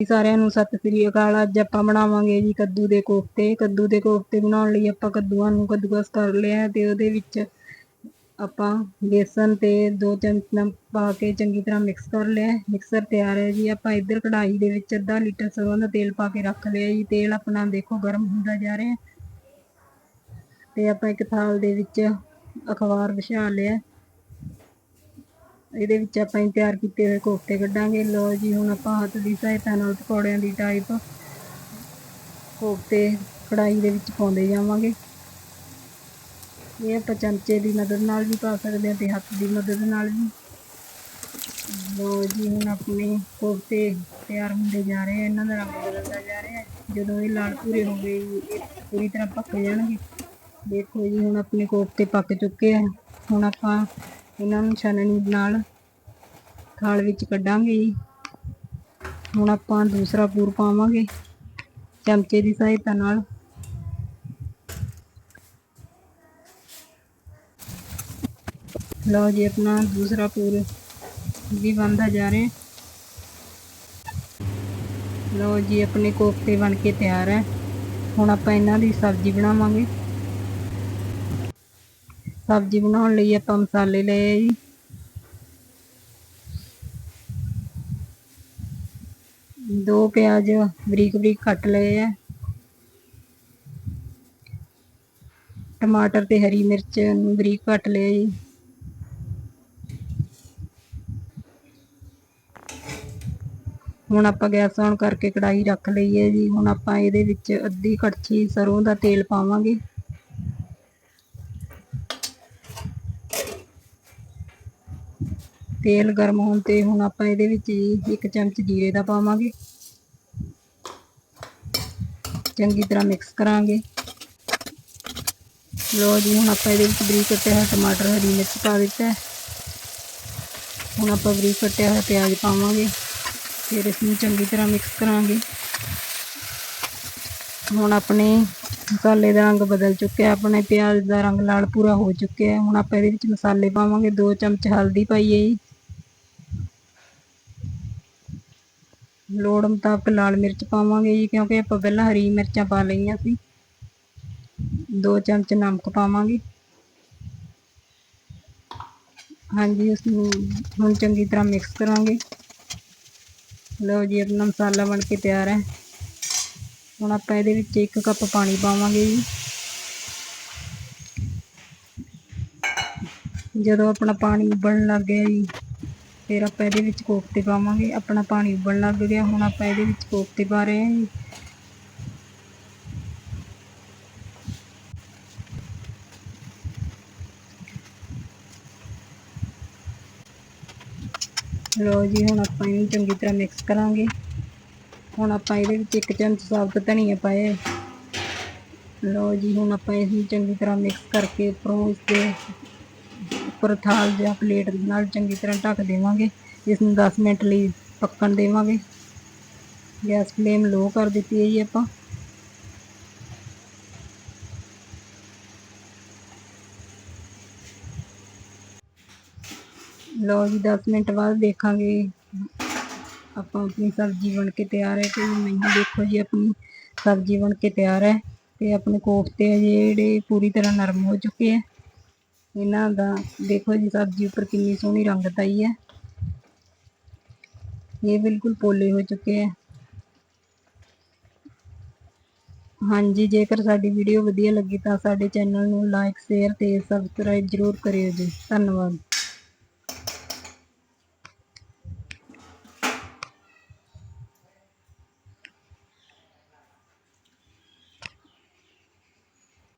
ਜੀ ਸਾਰਿਆਂ ਨੂੰ ਸਤਿ ਸ੍ਰੀ ਅਕਾਲ। ਅੱਜ ਆਪਾਂ ਬਣਾਵਾਂਗੇ ਜੀ ਕੱਦੂ ਦੇ ਕੋਫਤੇ। ਕੱਦੂ ਦੇ ਕੋਫਤੇ ਬਣਾਉਣ ਲਈ ਆਪਾਂ ਕੱਦੂਆਂ ਨੂੰ ਕੱਦੂਕਸ ਕਰ ਲਿਆ ਤੇ ਉਹਦੇ ਵਿੱਚ ਆਪਾਂ ਬੇਸਨ ਤੇ ਦੋ ਚਮਚ ਨਮਕ ਪਾ ਕੇ ਚੰਗੀ ਤਰ੍ਹਾਂ ਮਿਕਸ ਕਰ ਲਿਆ ਮਿਕਸਰ ਤਿਆਰ ਹੈ ਜੀ। ਆਪਾਂ ਇੱਧਰ ਕੜਾਈ ਦੇ ਵਿੱਚ ਅੱਧਾ ਲੀਟਰ ਸਰੋਂ ਦਾ ਤੇਲ ਪਾ ਕੇ ਰੱਖ ਲਿਆ ਜੀ। ਤੇਲ ਆਪਣਾ ਦੇਖੋ ਗਰਮ ਹੁੰਦਾ ਜਾ ਰਿਹਾ ਤੇ ਆਪਾਂ ਇੱਕ ਥਾਲ ਦੇ ਵਿੱਚ ਅਖਬਾਰ ਵਿਛਾ ਲਿਆ ਇਹਦੇ ਵਿੱਚ ਆਪਾਂ ਹੀ ਤਿਆਰ ਕੀਤੇ ਹੋਏ ਕੋਫਤੇ ਕੱਢਾਂਗੇ। ਲੋ ਜੀ, ਹੁਣ ਆਪਾਂ ਹੱਥ ਦੀ ਸਹਾਇਤਾ ਨਾਲ ਪਕੌੜਿਆਂ ਦੀ ਟਾਈਪ ਕੋਫਤੇ ਕੜਾਈ ਦੇ ਵਿੱਚ ਪਾਉਂਦੇ ਜਾਵਾਂਗੇ। ਇਹ ਆਪਾਂ ਚਮਚੇ ਦੀ ਮਦਦ ਨਾਲ ਵੀ ਪਾ ਸਕਦੇ ਹਾਂ ਤੇ ਹੱਥ ਦੀ ਮਦਦ ਨਾਲ ਵੀ। ਲੋ ਜੀ, ਹੁਣ ਆਪਣੇ ਕੋਫਤੇ ਤਿਆਰ ਹੁੰਦੇ ਜਾ ਰਹੇ ਆ। ਇਹਨਾਂ ਦਾ ਰੰਗ ਬਦਲਦਾ ਜਾ ਰਿਹਾ। ਜਦੋਂ ਇਹ ਲਾਲ ਪੂਰੇ ਹੋ ਗਏ, ਇਹ ਪੂਰੀ ਤਰ੍ਹਾਂ ਪੱਕ ਜਾਣਗੇ। ਦੇਖੋ ਜੀ, ਹੁਣ ਆਪਣੇ ਕੋਫਤੇ ਪੱਕ ਚੁੱਕੇ ਆ। ਹੁਣ ਆਪਾਂ ਇਹਨਾਂ ਨੂੰ ਛਾਨਣੀ ਨਾਲ ਥਾਲ ਵਿੱਚ ਕੱਢਾਂਗੇ ਜੀ। ਹੁਣ ਆਪਾਂ ਦੂਸਰਾ ਪੂਰ ਪਾਵਾਂਗੇ ਚਮਚੇ ਦੀ ਸਹਾਇਤਾ ਨਾਲ। ਲਓ ਜੀ, ਆਪਣਾ ਦੂਸਰਾ ਪੂਰ ਵੀ ਬਣਦਾ ਜਾ ਰਿਹਾ। ਲਓ ਜੀ, ਆਪਣੇ ਕੋਫਤੇ ਬਣ ਕੇ ਤਿਆਰ ਹੈ। ਹੁਣ ਆਪਾਂ ਇਹਨਾਂ ਦੀ ਸਬਜ਼ੀ ਬਣਾਵਾਂਗੇ। ਸਬਜ਼ੀ ਬਣਾਉਣ ਲਈ ਆਪਾਂ ਮਸਾਲੇ ਲਏ ਆ ਜੀ। ਦੋ ਪਿਆਜ਼ ਬਰੀਕ ਬਰੀਕ ਕੱਟ ਲਏ ਆ। ਟਮਾਟਰ ਤੇ ਹਰੀ ਮਿਰਚ ਨੂੰ ਬਰੀਕ ਕੱਟ ਲਿਆ ਜੀ। ਹੁਣ ਆਪਾਂ ਗੈਸ ਔਨ ਕਰਕੇ ਕੜਾਈ ਰੱਖ ਲਈ ਹੈ ਜੀ। ਹੁਣ ਆਪਾਂ ਇਹਦੇ ਵਿੱਚ ਅੱਧੀ ਕੜਛੀ ਸਰੋਂ ਦਾ ਤੇਲ ਪਾਵਾਂਗੇ। ਤੇਲ ਗਰਮ ਹੋਣ ਤੇ ਹੁਣ ਆਪਾਂ ਇਹਦੇ ਵਿੱਚ ਜੀ ਇੱਕ ਚਮਚ ਜੀਰੇ ਦਾ ਪਾਵਾਂਗੇ। ਚੰਗੀ ਤਰ੍ਹਾਂ ਮਿਕਸ ਕਰਾਂਗੇ। ਲੋ ਜੀ, ਹੁਣ ਆਪਾਂ ਇਹਦੇ ਵਿੱਚ ਬਰੀਕ ਕੱਟਿਆ ਹੋਇਆ ਟਮਾਟਰ, ਹਰੀ ਮਿਰਚ ਪਾ ਦਿੱਤਾ ਹੁਣ ਆਪਾਂ ਬਰੀਕ ਕੱਟਿਆ ਹੋਇਆ ਪਿਆਜ਼ ਪਾਵਾਂਗੇ। ਫਿਰ ਇਸ ਨੂੰ ਚੰਗੀ ਤਰ੍ਹਾਂ ਮਿਕਸ ਕਰਾਂਗੇ। ਹੁਣ ਆਪਣੇ ਮਸਾਲੇ ਦਾ ਰੰਗ ਬਦਲ ਚੁੱਕਿਆ ਆਪਣੇ ਪਿਆਜ਼ ਦਾ ਰੰਗ ਲਾਲ ਪੂਰਾ ਹੋ ਚੁੱਕਿਆ ਹੁਣ ਆਪਾਂ ਇਹਦੇ ਵਿੱਚ ਮਸਾਲੇ ਪਾਵਾਂਗੇ। 2 ਚਮਚ ਹਲਦੀ ਪਾਈਏ ਲੋੜ ਮੁਤਾਬਕ ਲਾਲ ਮਿਰਚ ਪਾਵਾਂਗੇ ਜੀ, ਕਿਉਂਕਿ ਆਪਾਂ ਪਹਿਲਾਂ ਹਰੀ ਮਿਰਚਾਂ ਪਾ ਲਈਆਂ ਸੀ। 2 ਚਮਚ ਨਮਕ ਪਾਵਾਂਗੇ। ਹਾਂਜੀ ਉਸ ਨੂੰ ਹੁਣ ਚੰਗੀ ਤਰ੍ਹਾਂ ਮਿਕਸ ਕਰਾਂਗੇ। ਲਓ ਜੀ, ਆਪਣਾ ਮਸਾਲਾ ਬਣ ਕੇ ਤਿਆਰ ਹੈ। ਹੁਣ ਆਪਾਂ ਇਹਦੇ ਵਿੱਚ 1 ਕੱਪ ਪਾਣੀ ਪਾਵਾਂਗੇ ਜੀ। ਜਦੋਂ ਆਪਣਾ ਪਾਣੀ ਉਬਲਣ ਲੱਗ ਗਿਆ ਜੀ ਫਿਰ ਆਪਾਂ ਇਹਦੇ ਵਿੱਚ ਕੋਫਤੇ ਪਾਵਾਂਗੇ। ਆਪਣਾ ਪਾਣੀ ਉਬਲਣ ਲੱਗ ਗਿਆ। ਹੁਣ ਆਪਾਂ ਇਹਦੇ ਵਿੱਚ ਕੋਫਤੇ ਪਾ ਰਹੇ ਹਾਂ ਜੀ। ਲੋ ਜੀ, ਹੁਣ ਆਪਾਂ ਇਹਨੂੰ ਚੰਗੀ ਤਰ੍ਹਾਂ ਮਿਕਸ ਕਰਾਂਗੇ। ਹੁਣ ਆਪਾਂ ਇਹਦੇ ਵਿੱਚ ਇੱਕ ਚਮਚ ਸਾਬਤ ਧਨੀਆ ਪਾਏ ਲੋ ਜੀ, ਹੁਣ ਆਪਾਂ ਇਸ ਨੂੰ ਚੰਗੀ ਤਰ੍ਹਾਂ ਮਿਕਸ ਕਰਕੇ ਉੱਪਰੋਂ ਇਸ ਦੇ ਉੱਪਰ ਥਾਲ ਜਾਂ ਪਲੇਟ ਨਾਲ ਚੰਗੀ ਤਰ੍ਹਾਂ ਢੱਕ ਦੇਵਾਂਗੇ। ਇਸ ਨੂੰ 10 ਮਿੰਟ ਲਈ ਪੱਕਣ ਦੇਵਾਂਗੇ। ਗੈਸ ਫਲੇਮ ਲੋ ਕਰ ਦਿੱਤੀ ਹੈ ਜੀ ਆਪਾਂ। ਲਓ ਜੀ 10 ਮਿੰਟ ਬਾਅਦ ਦੇਖਾਂਗੇ ਆਪਾਂ ਆਪਣੀ ਸਬਜ਼ੀ ਬਣ ਕੇ ਤਿਆਰ ਹੈ ਤੇ ਨਹੀਂ। ਦੇਖੋ ਜੀ, ਆਪਣੀ ਸਬਜ਼ੀ ਬਣ ਕੇ ਤਿਆਰ ਹੈ ਤੇ ਆਪਣੇ ਕੋਫਤੇ ਜਿਹੜੇ ਪੂਰੀ ਤਰ੍ਹਾਂ ਨਰਮ ਹੋ ਚੁੱਕੇ ਹੈ। ਇਹਨਾਂ ਦਾ ਦੇਖੋ ਜੀ ਸਬਜ਼ੀ ਉੱਪਰ ਕਿੰਨੀ ਸੋਹਣੀ ਰੰਗਤ ਆਈ ਹੈ। ਇਹ ਬਿਲਕੁਲ ਪੋਲੇ ਹੋ ਚੁੱਕੇ ਹੈ। ਹਾਂਜੀ, ਜੇਕਰ ਸਾਡੀ ਵੀਡੀਓ ਵਧੀਆ ਲੱਗੀ ਤਾਂ ਸਾਡੇ ਚੈਨਲ ਨੂੰ ਲਾਈਕ ਸ਼ੇਅਰ ਤੇ ਸਬਸਕ੍ਰਾਈਬ ਜ਼ਰੂਰ ਕਰਿਓ ਜੀ। ਧੰਨਵਾਦ।